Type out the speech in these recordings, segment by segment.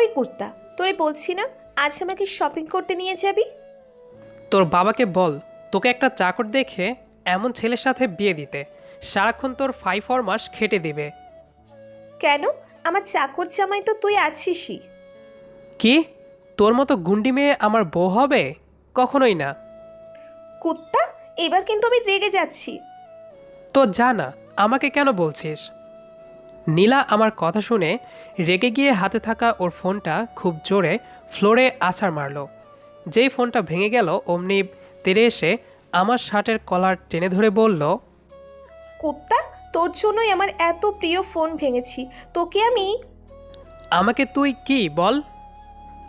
ওই কুত্তা তোরে বলছি না আজ আমাকে শপিং করতে নিয়ে যাবি? তোর বাবাকে বল তোকে একটা চাকর দেখে এমন ছেলের সাথে বিয়ে দিতে সারাক্ষণ তোর ফাইভ মাস খেটে দিবে। কেন? আমার চাকর জামাই তো তুই আছিসই। কি? তোর মতো গুন্ডি মেয়ে আমার বউ হবে? কখনোই না। কুত্তা এবার কিন্তু আমি রেগে যাচ্ছি। তো জানা আমাকে কেন বলছিস? নীলা আমার কথা শুনে রেগে গিয়ে হাতে থাকা ওর ফোনটা খুব জোরে ফ্লোরে আছাড় মারল। যেই ফোনটা ভেঙে গেল অমনি তেরে এসে আমার শার্টের কলার টেনে ধরে বলল কুত্তা তোর জন্যই আমার এত প্রিয় ফোন ভেঙেছি। তোকে আমি আমাকে তুই কি বল?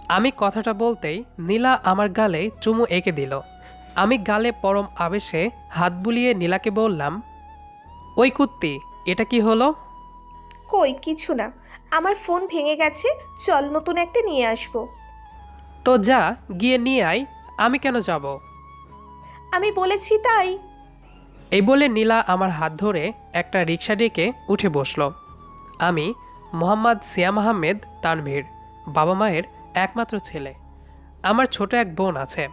আমি কথাটা বলতেই নীলা আমার গালে চুমু এঁকে দিল। আমি গালে পরম আবেশে হাত বুলিয়ে নীলাকে বললাম ওই কুত্তি এটা কি হলো? কই কিছু না। আমার ফোন ভেঙে গেছে চল নতুন একটা নিয়ে আসব। তো যা গিয়ে নিয়ে আয় আমি কেন যাব? আমি বলেছি তাই। এই বলে নীলা আমার হাত ধরে একটা রিক্সা ডেকে উঠে বসল। আমি মোহাম্মদ সিয়াম আহমেদ তানভীর বাবা মায়ের একমাত্র ছেলে। আমার ছোট এক বোন আছে।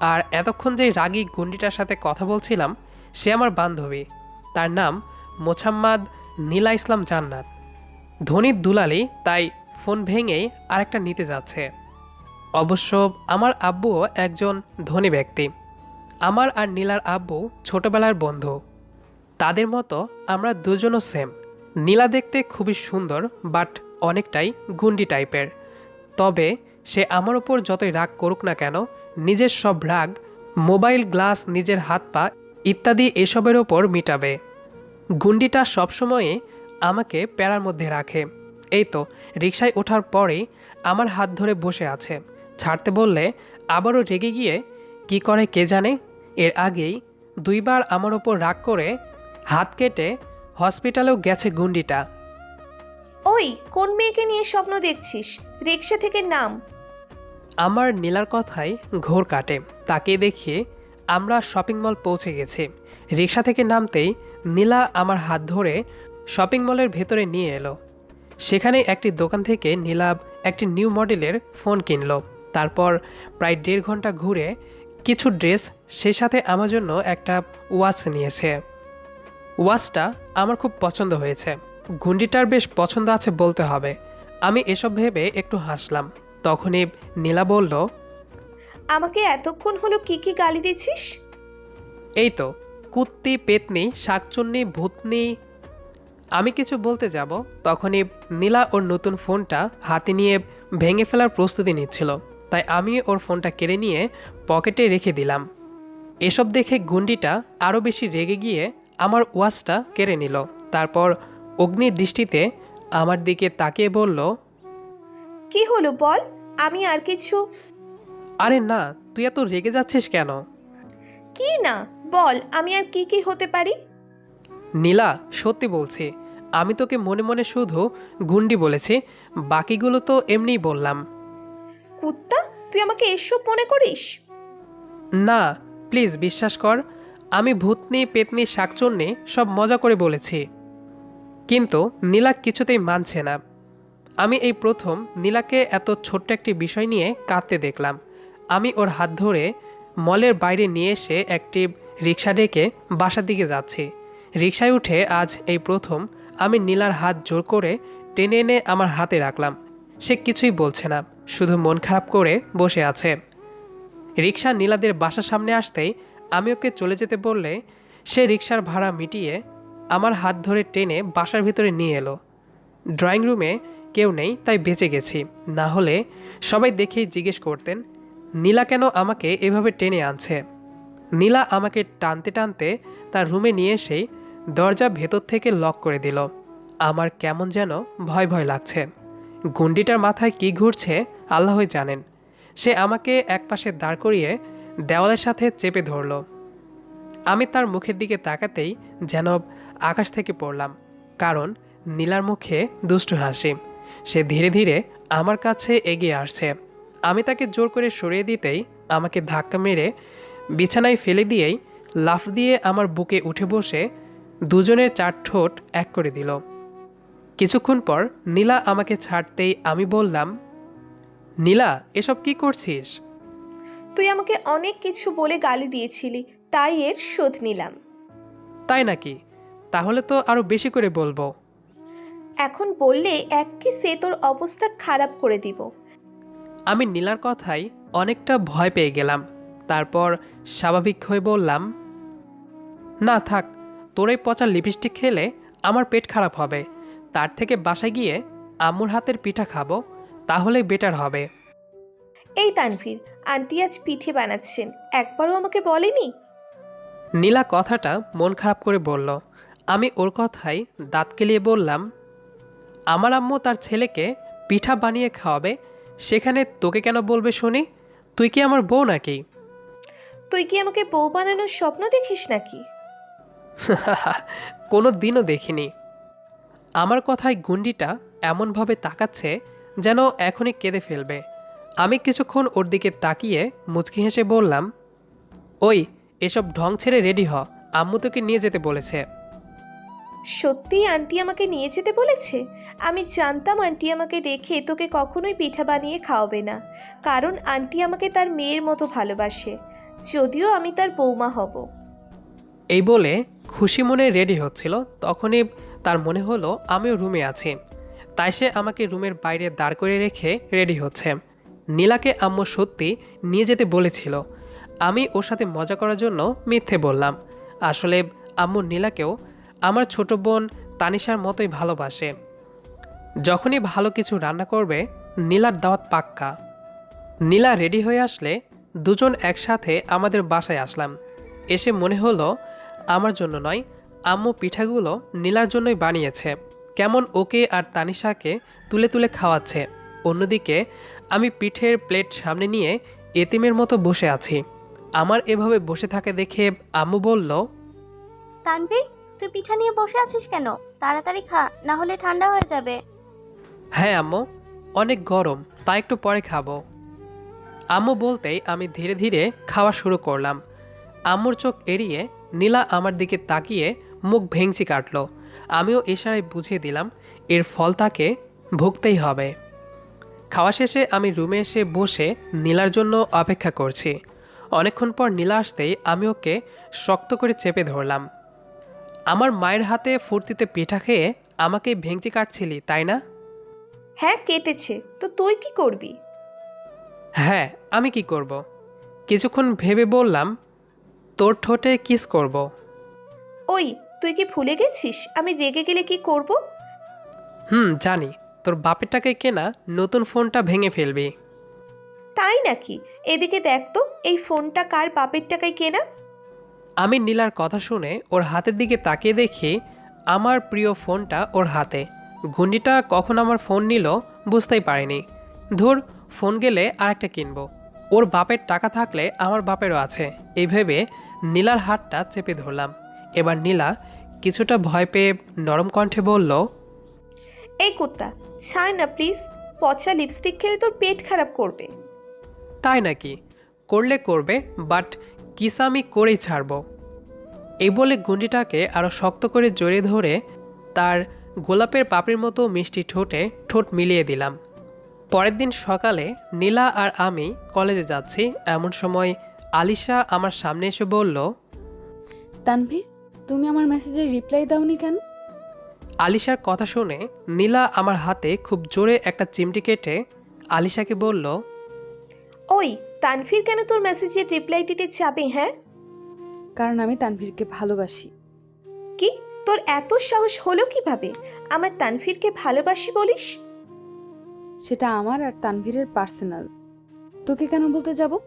আর এতক্ষণ যে রাগী গুন্ডিটার সাথে কথা বলছিলাম সে আমার বান্ধবী। তার নাম মোছাম্মদ নীলা ইসলাম জান্নাত। ধনির দুলালি তাই ফোন ভেঙেই আরেকটা নিতে যাচ্ছে। অবশ্য আমার আব্বুও একজন ধনী ব্যক্তি। আমার আর নীলার আব্বু ছোটবেলার বন্ধু। তাদের মতো আমরা দুজনও সেম নীলা দেখতে খুবই সুন্দর বাট অনেকটাই গুন্ডি টাইপের তবে সে আমার ওপর যতই রাগ করুক না কেন, নিজের সব রাগ মোবাইল গ্লাস নিজের হাত পা ইত্যাদি এসবের ওপর মিটাবে। গুন্ডিটা সবসময়ই আমাকে প্যারার মধ্যে রাখে। এই তো রিক্সায় ওঠার পরেই আমার হাত ধরে বসে আছে। ছাড়তে বললে আবারও রেগে গিয়ে কি করে কে জানে? এর আগেই দুইবার আমার ওপর রাগ করে হাত কেটে হসপিটালেও গেছে গুন্ডিটা। ওই কোন মেয়েকে নিয়ে স্বপ্ন দেখছিস? রিক্সা থেকে নাম। আমার নীলার কথায় ঘোর কাটে। তাকে দেখিয়ে আমরা শপিং মল পৌঁছে গেছি। রিক্সা থেকে নামতেই নীলা আমার হাত ধরে শপিং মলের ভেতরে নিয়ে এলো। সেখানে একটি দোকান থেকে নীলাভ একটি নিউ মডেলের ফোন কিনলো। তারপর প্রায় দেড় ঘণ্টা ঘুরে কিছু ড্রেস সে সাথে আমার জন্য একটা ওয়াচ নিয়েছে। ওয়াচটা আমার খুব পছন্দ হয়েছে। গুন্ডিটার বেশ পছন্দ আছে বলতে হবে। আমি এসব ভেবে একটু হাসলাম। তখনই নীলা বলল আমাকে এতক্ষণ হলো কি কি গালি দিচ্ছিস? এই তো কুত্তি পেতনি শাকচুন্নি ভূতনি আমি কিছু বলতে যাব। তখনই নীলা ওর নতুন ফোনটা হাতে নিয়ে ভেঙে ফেলার প্রস্তুতি নিচ্ছিল। তাই আমি ওর ফোনটা কেড়ে নিয়ে পকেটে রেখে দিলাম। এসব দেখে গুন্ডিটা আরও বেশি রেগে গিয়ে আমার ওয়াচটা কেড়ে নিল। তারপর অগ্নি দৃষ্টিতে আমার দিকে তাকিয়ে বলল কি হলো বল? আমি আর কিছু আরে না তুই এত রেগে যাচ্ছিস কেন? কি না? বল আমি আর কি কি হতে পারি? নীলা সত্যি বলছি আমি তোকে মনে মনে শুধু গুন্ডি বলেছি বাকিগুলো তো এমনিই বললাম। কুত্তা তুই আমাকে এসব মনে করিস? না প্লিজ বিশ্বাস কর আমি ভূতনি পেতনি শাকচন্নি সব মজা করে বলেছি। কিন্তু নীলা কিছুতেই মানছে না। আমি এই প্রথম নীলাকে এত ছোট্ট একটি বিষয় নিয়ে কাঁদতে দেখলাম। আমি ওর হাত ধরে মলের বাইরে নিয়ে এসে একটি রিক্সা ডেকে বাসার দিকে যাচ্ছি। রিক্সায় উঠে আজ এই প্রথম আমি নীলার হাত জোর করে টেনে এনে আমার হাতে রাখলাম। সে কিছুই বলছে না, শুধু মন খারাপ করে বসে আছে। রিক্সা নীলাদের বাসার সামনে আসতেই আমি ওকে চলে যেতে বললে সে রিক্সার ভাড়া মিটিয়ে আমার হাত ধরে টেনে বাসার ভিতরে নিয়ে এলো। ড্রয়িং রুমে কেউ নেই, তাই বেঁচে গেছি। না হলে সবাই দেখেই জিজ্ঞেস করতেন, নীলা কেন আমাকে এভাবে টেনে আনছে? নীলা আমাকে টানতে টানতে তার রুমে নিয়ে এসেই দরজা ভেতর থেকে লক করে দিল। আমার কেমন যেন ভয় ভয় লাগছে। গুন্ডিটার মাথায় কি ঘুরছে আল্লাহই জানেন। সে আমাকে একপাশে দাঁড় করিয়ে দেওয়ালের সাথে চেপে ধরল। আমি তার মুখের দিকে তাকাতেই যেন আকাশ থেকে পড়লাম, কারণ নীলার মুখে দুষ্টু হাসি। সে ধীরে ধীরে আমার কাছে এগিয়ে আসছে। আমি তাকে জোর করে সরিয়ে দিতেই আমাকে ধাক্কা মেরে বিছানায় ফেলে দিয়েই লাফ দিয়ে আমার বুকে উঠে বসে দুজনের চার ঠোঁট এক করে দিল। কিছুক্ষণ পর নীলা আমাকে ছাড়তেই আমি বললাম নীলা এসব কি করছিস? তুই আমাকে অনেক কিছু বলে গালি দিয়েছিলি তাই এর শোধ নিলাম। তাই নাকি? তাহলে তো আরও বেশি করে বলব। এখন বললে এক কি সে তোর অবস্থা খারাপ করে দিব। আমি নীলার কথাই অনেকটা ভয় পেয়ে গেলাম। তারপর স্বাভাবিক হয়ে বললাম না থাক তোর এই পচা লিপস্টিক খেলে আমার পেট খারাপ হবে। তার থেকে বাসায় গিয়ে আম্মুর হাতের পিঠা খাব তাহলেই বেটার হবে। এই তানভীর আন্টি আজ পিঠে বানাচ্ছেন একবারও আমাকে বলেনি? নীলা কথাটা মন খারাপ করে বলল। আমি ওর কথাই দাঁত কেলিয়ে বললাম আমার আম্মু তার ছেলেকে পিঠা বানিয়ে খাওয়াবে সেখানে তোকে কেন বলবে শুনি? তুই কি আমার বউ নাকি? তুই কি আমাকে বউ বানানোর স্বপ্ন দেখিস নাকি? কোনো দিনও দেখিনি। আমার কথায় গুন্ডিটা এমনভাবে তাকাচ্ছে যেন এখনই কেঁদে ফেলবে। আমি কিছুক্ষণ ওর দিকে তাকিয়ে মুচকি হেসে বললাম ওই এসব ঢং ছেড়ে রেডি হ আম্মু তোকে নিয়ে যেতে বলেছে। সত্যিই আন্টি আমাকে নিয়ে যেতে বলেছে? আমি জানতাম আন্টি আমাকে রেখে তোকে কখনোই পিঠা বানিয়ে খাওয়াবে না কারণ আন্টি আমাকে তার মেয়ের মতো ভালোবাসে যদিও আমি তার বৌমা হব। এই বলে খুশি মনে রেডি হচ্ছিল, তখনই তার মনে হলো, আমিও রুমে আছি। তাই সে আমাকে রুমের বাইরে দাঁড় করে রেখে রেডি হচ্ছে। নীলাকে আম্মু সত্যি নিয়ে যেতে বলেছিল। আমি ওর সাথে মজা করার জন্য মিথ্যে বললাম। আসলে আম্মু নীলাকেও আমার ছোট বোন তানিশার মতোই ভালোবাসে। যখনই ভালো কিছু রান্না করবে, নীলার দাওয়াত পাক্কা। নীলা রেডি হয়ে আসলে দুজন একসাথে আমাদের বাসায় আসলাম। এসে মনে হলো আমার জন্য নয় আম্মু পিঠাগুলো নীলার জন্যই বানিয়েছে। কেমন ওকে আর তানিশাকে তুলে তুলে খাওয়াচ্ছে। অন্যদিকে আমি পিঠের প্লেট সামনে নিয়ে এতিমের মতো বসে আছি। আমার এভাবে বসে থাকে দেখে আম্মু বলল তানভীর তুই পিঠা নিয়ে বসে আছিস কেন? তাড়াতাড়ি খা না হলে ঠান্ডা হয়ে যাবে। হ্যাঁ আম্মু অনেক গরম তাই একটু পরে খাব। আম্মু বলতেই আমি ধীরে ধীরে খাওয়া শুরু করলাম। আম্মুর চোখ এড়িয়ে নীলা আমার দিকে তাকিয়ে মুখ ভেঙচি কাটলো। আমিও ইশারায় বুঝিয়ে দিলাম এর ফল তাকে ভুগতেই হবে। খাওয়া শেষে আমি রুমে এসে বসে নীলার জন্য অপেক্ষা করছি। অনেকক্ষণ পর নীলা আসতেই আমি ওকে শক্ত করে চেপে ধরলাম। আমার মায়ের হাতে ফুর্তিতে পিঠা খেয়ে আমাকে ভেঙচি কাটছিলি তাই না? হ্যাঁ কেটেছে। তো তুই কি করবি? হ্যাঁ আমি কি করব? কিছুক্ষণ ভেবে বললাম তোর ঠোঁটে কিস করব। ওই তুই কি ভুলে গেছিস? আমি রেগে গেলে কি করব? হুম জানি। তোর বাপের টাকায় কেনা নতুন ফোনটা ভেঙে ফেলবি। তাই নাকি? এদিকে দেখ তো এই ফোনটা কার বাপের টাকায় কেনা? আমি নীলার কথা শুনে ওর হাতের দিকে তাকিয়ে দেখি আমার প্রিয় ফোনটা ওর হাতে। ঘুন্ডিটা কখন আমার ফোন নিল বুঝতেই পারিনি। ধুর ফোন গেলে আরেকটা কিনবো। ওর বাপের টাকা থাকলে আমার বাপেরও আছে। এই ভেবে নীলার হাতটা চেপে ধরলাম। এবার নীলা কিছুটা ভয় পেয়ে নরম কণ্ঠে বলল এই কুত্তা ছাড় না প্লিজ পচা লিপস্টিক খেলে তোর পেট খারাপ করবে। তাই নাকি? করলে করবে বাট কিস আমি করেই ছাড়ব? এই বলে গুন্ডিটাকে আরও শক্ত করে জড়িয়ে ধরে তার গোলাপের পাপড়ির মতো মিষ্টি ঠোঁটে ঠোঁট মিলিয়ে দিলাম। পরের দিন সকালে নীলা আর আমি কলেজে যাচ্ছি। এমন সময় আলিশা আমার সামনে এসে বলল তানভীর তুমি আমার মেসেজের রিপ্লাই দাওনি কেন? আলিশার কথা শুনে নীলা আমার হাতে খুব জোরে একটা চিমটি কেটে আলিশাকে বলল ওই তানভীর কেন তোর মেসেজের রিপ্লাই দিতে যাবে হ্যাঁ? কারণ আমি তানভীরকে ভালোবাসি। কি? তোর এত সাহস হলো কীভাবে? আমার তানভীরকে ভালোবাসি বলিস? সেটা আমার আর তানভীরের পার্সোনাল। তোকে কেন বলতে যাব?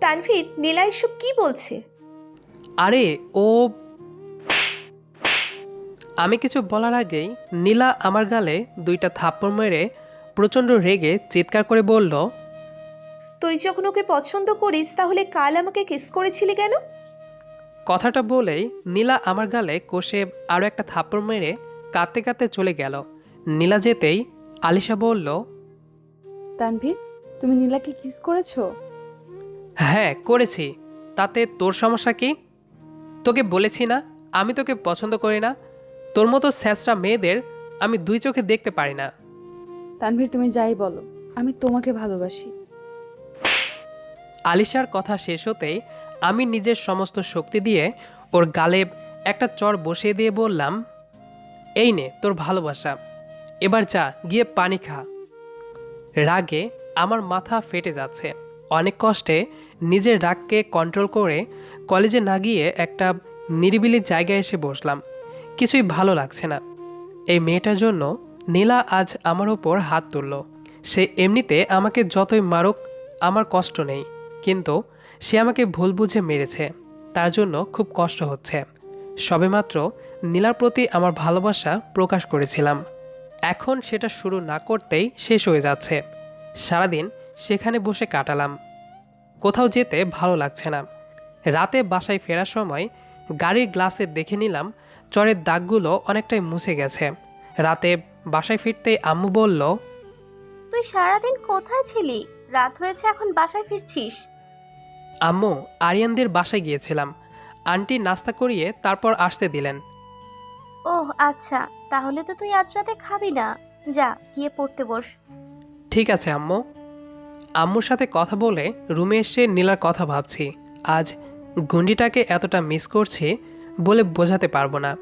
তানভীর নীলা এসব কি বলছে? আরে ও আমি কিছু বলার আগেই নীলা আমার গালে দুইটা থাপ্পড় মেরে প্রচণ্ড রেগে চিৎকার করে বলল তুই যখন ওকে পছন্দ করিস তাহলে কাল আমাকে কিস করেছিলি কেন? কথাটা বলেই নীলা আমার গালে কষে আরও একটা থাপ্পড় মেরে কাঁদতে কাঁদতে চলে গেল। নীলা যেতেই আলিশা বলল তানভীর তুমি নীলাকে কিস করেছ? হ্যাঁ করেছি। তাতে তোর সমস্যা কি? তোকে বলেছি না আমি তোকে পছন্দ করি না। তোর মতো স্যাঁচরা মেয়েদের আমি দুই চোখে দেখতে পারি না। তানভীর তুমি যাই বলো আমি তোমাকে ভালোবাসি। আলিশার কথা শেষ হতেই আমি নিজের সমস্ত শক্তি দিয়ে ওর গালে একটা চর বসিয়ে দিয়ে বললাম এই নে তোর ভালোবাসা। এবার যা, গিয়ে পানি খা। রাগে আমার মাথা ফেটে যাচ্ছে। অনেক কষ্টে নিজের রাগকে কন্ট্রোল করে কলেজে না গিয়ে একটা নিরিবিলি জায়গায় এসে বসলাম। কিছুই ভালো লাগছে না। এই মেয়েটার জন্য নীলা আজ আমার ওপর হাত তুলল। সে এমনিতে আমাকে যতই মারুক, আমার কষ্ট নেই। কিন্তু সে আমাকে ভুল বুঝে মেরেছে। তার জন্য খুব কষ্ট হচ্ছে। সবেমাত্র নীলার প্রতি আমার ভালোবাসা প্রকাশ করেছিলাম। এখন সেটা শুরু না করতেই শেষ হয়ে যাচ্ছে। সারাদিন সেখানে বসে কাটালাম। কোথাও যেতে ভালো লাগছে না। রাতে বাসায় ফেরার সময় গাড়ির গ্লাসে দেখে নিলাম চরের দাগগুলো অনেকটাই মুছে গেছে। রাতে বাসায় ফিরতেই আম্মু বলল তুই সারাদিন কোথায় ছিলি? রাত হয়েছে এখন বাসায় ফিরছিস? আম্মু আরিয়ানদের বাসায় গিয়েছিলাম। আন্টি নাস্তা করিয়ে তারপর আসতে দিলেন। ওহ আচ্ছা তাহলে তো তুই আজ রাতে খাবি না। যা, গিয়ে পড়তে বস। ঠিক আছে, আম্মু। আম্মুর সাথে কথা বলে রুমে এসে নীলার কথা ভাবছি। আজ গুন্ডিটাকে এতটা মিস করছি বলে বোঝাতে পারব না।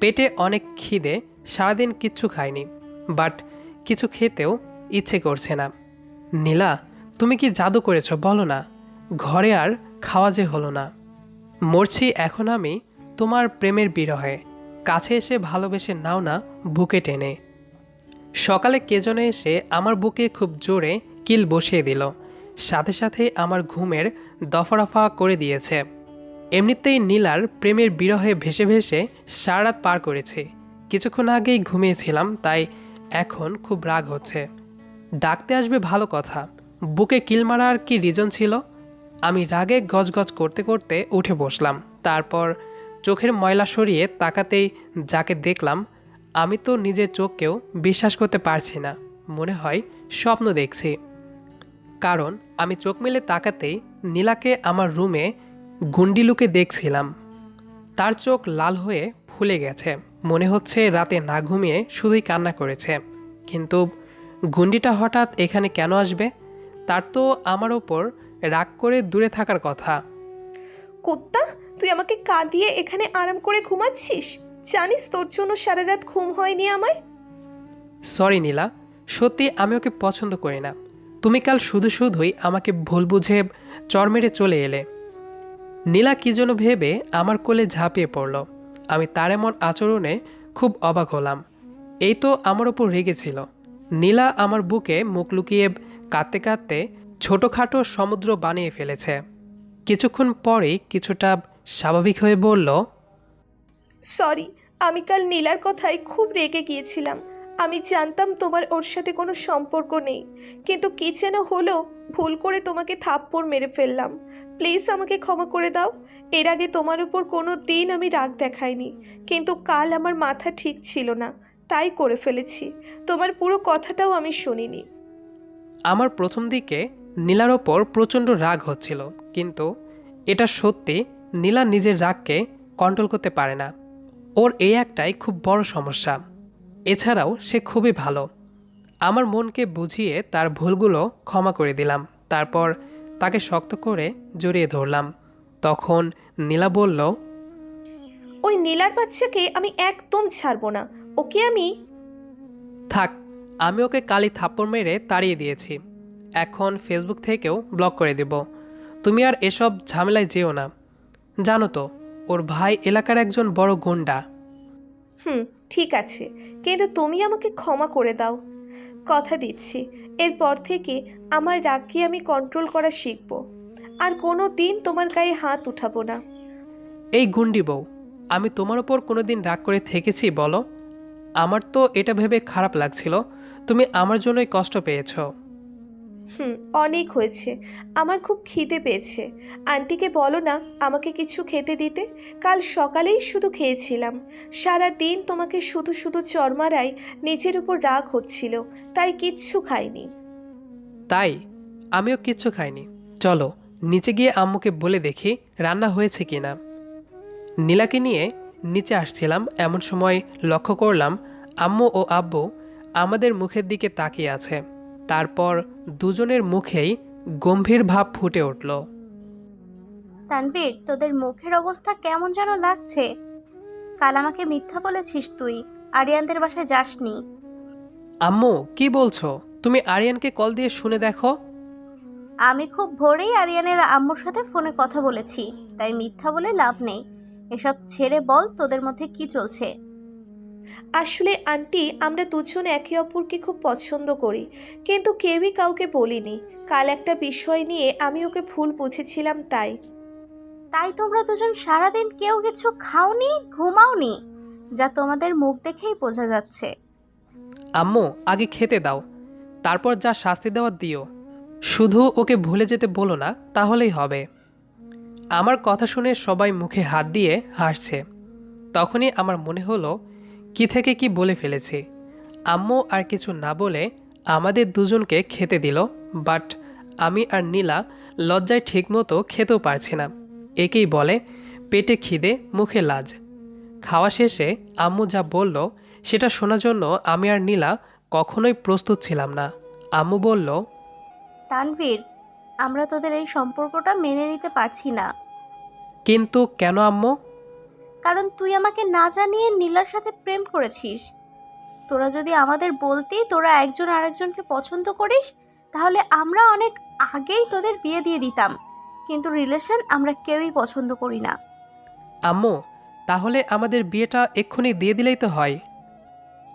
পেটে অনেক খিদে, সারাদিন কিচ্ছু খাইনি বাট কিছু খেতেও ইচ্ছে করছে না। নীলা, তুমি কি জাদু করেছ, বলো না। ঘরে আর খাওয়া যে হলো না। মরছি এখন আমি তোমার প্রেমের বিরহে। কাছে এসে ভালোবেসে নাও না, বুকে টেনে। সকালে কে যেন এসে আমার বুকে খুব জোরে কিল বসিয়ে দিল। সাথে সাথে আমার ঘুমের দফারফা করে দিয়েছে। এমনিতেই নীলার প্রেমের বিরহে ভেসে ভেসে সারা রাত পার করেছে। কিছুক্ষণ আগেই ঘুমিয়েছিলাম, তাই এখন খুব রাগ হচ্ছে। ডাকতে আসবে ভালো কথা। বুকে কিল মারার কি রিজন ছিল? আমি রাগে গজগজ করতে করতে উঠে বসলাম। তারপর চোখের ময়লা সরিয়ে তাকাতেই যাকে দেখলাম, আমি তো নিজের চোখকেও বিশ্বাস করতে পারছি না, মনে হয় স্বপ্ন দেখছি। কারণ আমি চোখ মেলে তাকাতেই নীলাকে আমার রুমে গুন্ডিলুকে দেখছিলাম। তার চোখ লাল হয়ে ফুলে গেছে, মনে হচ্ছে রাতে না ঘুমিয়ে শুধুই কান্না করেছে। কিন্তু গুন্ডিটা হঠাৎ এখানে কেন আসবে? তার তো আমার ওপর রাগ করে দূরে থাকার কথা। কুত্তা তুই আমাকে কাঁদিয়ে এখানে আরাম করে ঘুমাচ্ছিস? জানিস তোর জন্য সারা রাত ঘুম হয়নি আমার? সরি নীলা। সত্যি আমি ওকে পছন্দ করি না। তুমি কাল শুধু শুধুই আমাকে ভুল বুঝে চর মেরে চলে এলে। নীলা কি যেন ভেবে আমার কোলে ঝাঁপিয়ে পড়ল। আমি তার এমন আচরণে খুব অবাক হলাম। এই তো আমার ওপর রেগেছিল। নীলা আমার বুকে মুখ লুকিয়ে কাঁদতে কাঁদতে ছোটোখাটো সমুদ্র বানিয়ে ফেলেছে। কিছুক্ষণ পরেই কিছুটা স্বাভাবিক হয়ে বলল সরি আমি কাল নীলার কথায় খুব রেগে গিয়েছিলাম। আমি জানতাম তোমার ওর সাথে কোনো সম্পর্ক নেই। কিন্তু কি যেন হলো ভুল করে তোমাকে থাপ্পড় মেরে ফেললাম। প্লিজ আমাকে ক্ষমা করে দাও। এর আগে তোমার উপর কোনো দিন আমি রাগ দেখাইনি। কিন্তু কাল আমার মাথা ঠিক ছিল না তাই করে ফেলেছি। তোমার পুরো কথাটাও আমি শুনিনি। আমার প্রথম দিকে নীলার ওপর প্রচণ্ড রাগ হচ্ছিল কিন্তু এটা সত্যি নীলা নিজের রাগকে কন্ট্রোল করতে পারে না। ওর এই একটাই খুব বড় সমস্যা। এছাড়াও সে খুবই ভালো। আমার মনকে বুঝিয়ে তার ভুলগুলো ক্ষমা করে দিলাম। তারপর তাকে শক্ত করে জড়িয়ে ধরলাম। তখন নীলা বলল ওই নীলার বাচ্চাকে আমি একদম ছাড়বো না। ওকে আমি থাক আমি ওকে কালি থাপ্পড় মেরে তাড়িয়ে দিয়েছি। এখন ফেসবুক থেকেও ব্লক করে দেব। তুমি আর এসব ঝামেলায় যেও না। জানো তো ওর ভাই এলাকার একজন বড় গুন্ডা হুম ঠিক আছে কিন্তু তুমি আমাকে ক্ষমা করে দাও। কথা দিচ্ছি এরপর থেকে আমার রাগকে আমি কন্ট্রোল করা শিখব। আর কোনো দিন তোমার গায়ে হাত উঠাবো না। এই গুন্ডি বউ আমি তোমার ওপর কোনো দিন রাগ করে থেকেছি বলো? আমার তো এটা ভেবে খারাপ লাগছিল তুমি আমার জন্যই কষ্ট পেয়েছ। হুম, অনেক হয়েছে। আমার খুব খিদে পেয়েছে। আন্টিকে বলো না আমাকে কিছু খেতে দিতে? কাল সকালেই শুধু খেয়েছিলাম। সারা দিন তোমাকে শুধু শুধু চরমারাই নিজের উপর রাগ হচ্ছিল, তাই কিচ্ছু খাইনি। তাই? আমিও কিচ্ছু খাইনি। চলো, নিচে গিয়ে আম্মুকে বলে দেখি রান্না হয়েছে কি না নীলাকে নিয়ে নিচে আসছিলাম, এমন সময় লক্ষ্য করলাম আম্মু ও আব্বু আমাদের মুখের দিকে তাকিয়ে আছে। তারপর দুজনের মুখেই গম্ভীর ভাব ফুটে উঠল। তানভীর তোদের মুখের অবস্থা কেমন যেন লাগছে। কাল আমাকে মিথ্যা বলেছিস তুই আরিয়ানদের বাসায় যাসনি। আম্মু কি বলছো? তুমি আরিয়ানকে কল দিয়ে শুনে দেখো। আমি খুব ভোরেই আরিয়ানের আম্মুর সাথে ফোনে কথা বলেছি তাই মিথ্যা বলে লাভ নেই। এসব ছেড়ে বল তোদের মধ্যে কি চলছে। আসলে আন্টি আমরা দুজন একে অপরকে খুব পছন্দ করি কিন্তু কেউই কাউকে বলিনি। কাল একটা বিষয় নিয়ে আমি ওকে ভুল বুঝেছিলাম তাই। তাই তোমরা দুজন সারাদিন কেউ কিছু খাওনি ঘুমাওনি? যা তোমাদের মুখ দেখেই বোঝা যাচ্ছে। আম্মু আগে খেতে দাও। তারপর যা শাস্তি দেওয়ার দিও। শুধু ওকে ভুলে যেতে বলো না তাহলেই হবে। আমার কথা শুনে সবাই মুখে হাত দিয়ে হাসছে। তখনই আমার মনে হলো কি থেকে কি বলে ফেলেছি? আম্মু আর কিছু না বলে আমাদের দুজনকে খেতে দিল বাট আমি আর নীলা লজ্জায় ঠিকমতো খেতেও পারছি না। একেই বলে পেটে খিদে মুখে লাজ। খাওয়া শেষে আম্মু যা বলল সেটা শোনার জন্য আমি আর নীলা কখনোই প্রস্তুত ছিলাম না। আম্মু বলল তানভীর আমরা তোদের এই সম্পর্কটা মেনে নিতে পারছি না। কিন্তু কেন আম্মু? কারণ তুই আমাকে না জানিয়ে নীলার সাথে প্রেম করেছিস। তোরা যদি আমাদের বলতি তোরা একজন আরেকজনকে পছন্দ করিস তাহলে আমরা অনেক আগেই তোদের বিয়ে দিয়ে দিতাম। কিন্তু রিলেশন আমরা কেউই পছন্দ করি না। আম্মু তাহলে আমাদের বিয়েটা এক্ষুনি দিয়ে দিলেই তো হয়।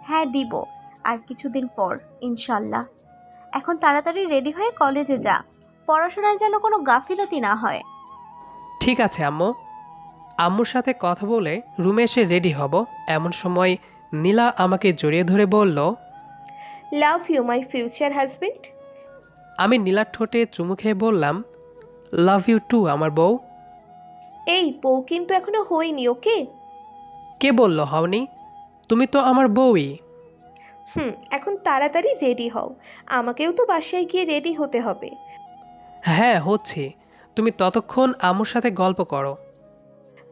হ্যাঁ দিব। আর কিছুদিন পর ইনশাল্লাহ। এখন তাড়াতাড়ি রেডি হয়ে কলেজে যা। পড়াশোনায় যেন কোনো গাফিলতি না হয়। ঠিক আছে আম্মু। আম্মুর সাথে কথা বলে রুমে এসে রেডি হব। এমন সময় নীলা আমাকে জড়িয়ে ধরে বলল love you my future husband আমি নীলার ঠোঁটে চুমু খেয়ে বললাম লাভ ইউ টু আমার বউ। এই বউ কিন্তু এখনও হয়নি ওকে? কে বলল হওনি? তুমি তো আমার বউই। হুম এখন তাড়াতাড়ি রেডি হও। আমাকেও তো বাসায় গিয়ে রেডি হতে হবে। হ্যাঁ হচ্ছে। তুমি ততক্ষণ আমার সাথে গল্প করো।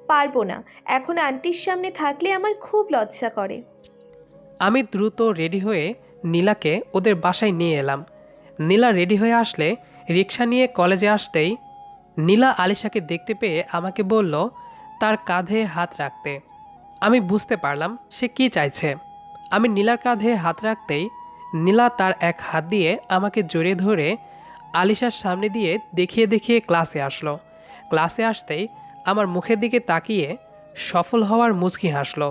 পারব না। এখন আন্টির সামনে থাকলে আমার খুব লজ্জা করে। আমি দ্রুত রেডি হয়ে নীলাকে ওদের বাসায় নিয়ে এলাম। নীলা রেডি হয়ে আসলে রিক্সা নিয়ে কলেজে আসতেই নীলা আলিশাকে দেখতে পেয়ে আমাকে বলল, তার কাঁধে হাত রাখতে। আমি বুঝতে পারলাম সে কি চাইছে। আমি নীলার কাঁধে হাত রাখতেই নীলা তার এক হাত দিয়ে আমাকে জড়িয়ে ধরে আলিশার সামনে দিয়ে দেখিয়ে দেখিয়ে ক্লাসে আসলো। ক্লাসে আসতেই আমার মুখের দিকে তাকিয়ে সফল হওয়ার মুচকি হাসল।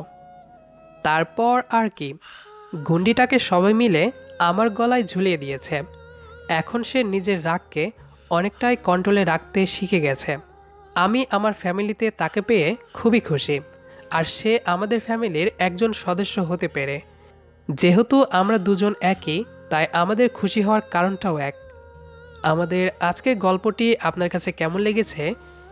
তারপর আর কি, গুন্ডিটাকে সবাই মিলে আমার গলায় ঝুলিয়ে দিয়েছে। এখন সে নিজের রাগকে অনেকটাই কন্ট্রোলে রাখতে শিখে গেছে। আমি আমার ফ্যামিলিতে তাকে পেয়ে খুবই খুশি, আর সে আমাদের ফ্যামিলির একজন সদস্য হতে পেরে। যেহেতু আমরা দুজন একই, তাই আমাদের খুশি হওয়ার কারণটাও এক। আমাদের আজকের গল্পটি আপনার কাছে কেমন লেগেছে